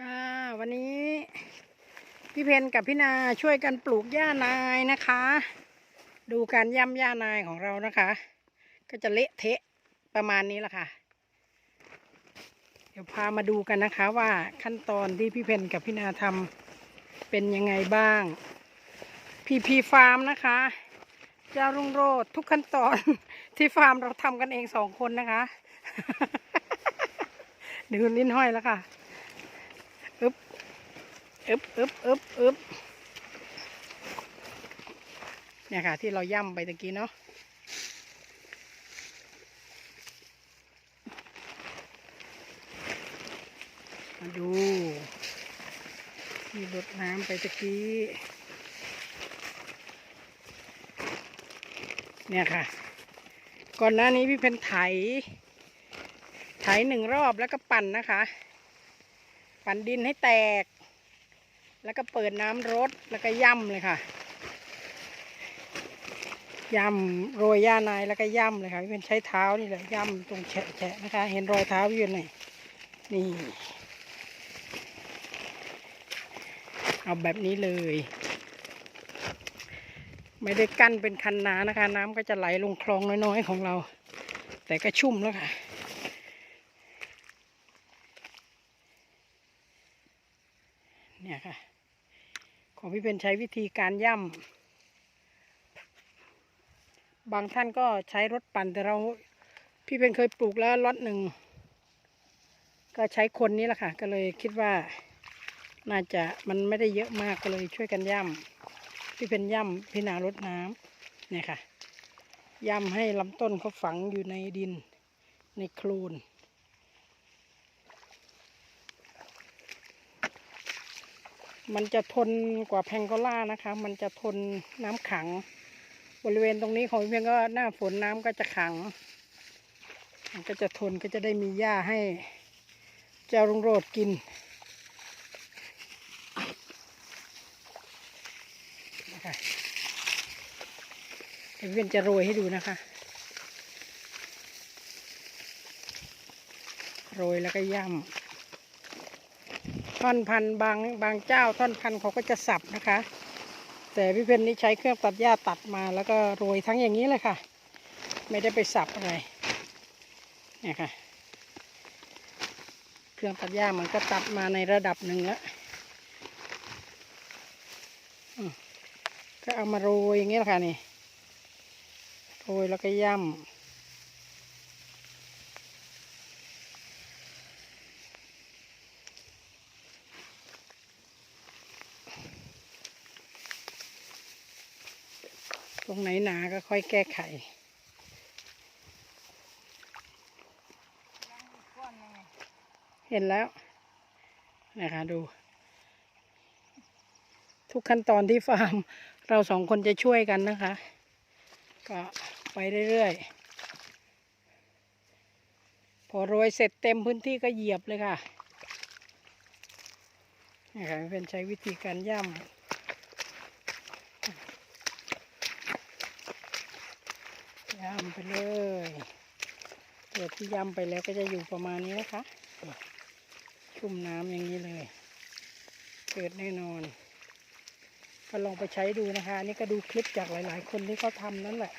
ค่ะวันนี้พี่เพนกับพี่นาช่วยกันปลูกหญ้านายนะคะ ดูการย่ำหญ้านายของเรานะคะ ก็จะเละเทะประมาณนี้แหละค่ะ เดี๋ยวพามาดูกันนะคะว่าขั้นตอนที่พี่เพนกับพี่นาทำเป็นยังไงบ้างพีพีฟาร์มนะคะเจ้ารุ่งโรดทุกขั้นตอนที่ฟาร์มเราทำกันเองสองคนนะคะดูลิ้นห้อยแล้วค่ะ อึบอึบอึบอึบเนี่ยค่ะ ที่เราย่ำไปตะกี้เนาะมาดูที่รดน้ำไปตะกี้ เนี่ยค่ะ ก่อนหน้านี้พี่เพนไถ ไถหนึ่งรอบแล้วก็ปั่นนะคะ ปั่นดินให้แตก แล้วก็เปิดน้ำรดแล้วก็ย่ำเลยค่ะย่ำโรยหญ้านายแล้วก็ย่ำเลยค่ะพี่เป็นใช้เท้านี่แหละย่ำตรงแฉะๆนะคะ เห็นรอยเท้าอยู่ไหนนี่ เอาแบบนี้เลย ไม่ได้กั้นเป็นคันนานะคะ น้ำก็จะไหลลงคลองน้อยๆของเรา แต่ก็ชุ่มแล้วค่ะ เนี่ยค่ะ ของพี่เป็นใช้วิธีการย่ำบางท่านก็ใช้รถปั่นแต่เราพี่เป็นเคยปลูกแล้วล็อตหนึ่ง ก็ใช้คนนี้แหละค่ะ ก็เลยคิดว่าน่าจะมันไม่ได้เยอะมากก็เลยช่วยกันย่ำพี่เป็นย่ำพี่นารดน้ำเนี่ยค่ะย่ำให้ลำต้นเขาฝังอยู่ในดินในโคลน มันจะทนกว่าแพงโกล่านะคะ มันจะทนน้ำขัง บริเวณตรงนี้ของเพียงก็หน้าฝนน้ำก็จะขัง มันก็จะทนก็จะได้มีหญ้าให้เจ้าลุงโรดกินนะคะเวพี่เพียงจะโรยให้ดูนะคะ โรยแล้วก็ย่ำ ท่อนพันบางบางเจ้าท่อนพันเขาก็จะสับนะคะ แต่พี่เพนนี่ใช้เครื่องตัดหญ้าตัดมาแล้วก็โรยทั้งอย่างนี้เลยค่ะ ไม่ได้ไปสับอะไรเนี่ยค่ะ เครื่องตัดหญ้ามันก็ตัดมาในระดับหนึ่งแล้วก็เอามาโรยอย่างนี้แหละค่ะนี่โรยแล้วก็ย่ำ รงไหนหนาก็ค่อยแก้ไขเห็นแล้วนะคะดู ทุกขั้นตอนที่ฟาร์ม เราสองคนจะช่วยกันนะคะ ก็ไปเรื่อยๆ พอโรยเสร็จเต็มพื้นที่ก็เหยียบเลยค่ะนะคะเป็นใช้วิธีการย่ำ ยำไปเลยตัวที่ยำไปแล้วก็จะอยู่ประมาณนี้นะคะชุ่มน้ำอย่างนี้เลย เกิดแน่นอนก็ลองไปใช้ดูนะคะอันนี้ก็ดูคลิปจากหลาย ๆ คนที่เขาทำนั่นแหละ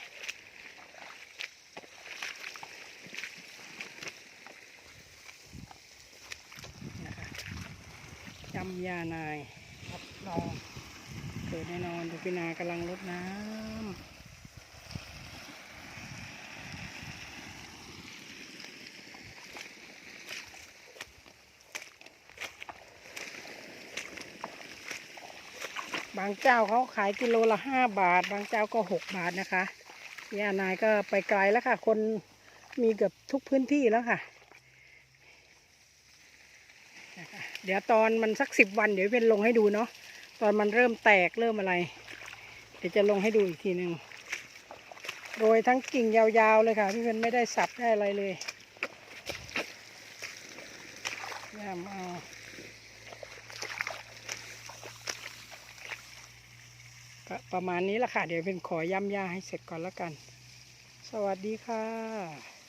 นะคะย่ำยานายรับรองเกิดแน่นอนดูพี่นากำลังรดน้ำ บางเจ้าเขาขายกิโลละห้าบาท บางเจ้าก็หกบาทนะคะย่านายก็ไปไกลแล้วค่ะ คนมีเกือบทุกพื้นที่แล้วค่ะ เดี๋ยวตอนมันสักสิบวันเดี๋ยวเป็นลงให้ดูเนาะตอนมันเริ่มแตกเริ่มอะไร เดี๋ยวจะลงให้ดูอีกทีหนึ่งโรยทั้งกิ่งยาวๆเลยค่ะ พี่เป็นไม่ได้สับได้อะไรเลยย่ามเอา ก็ประมาณนี้ละค่ะ เดี๋ยวเป็นขอย้ำยาให้เสร็จก่อนแล้วกัน สวัสดีค่ะ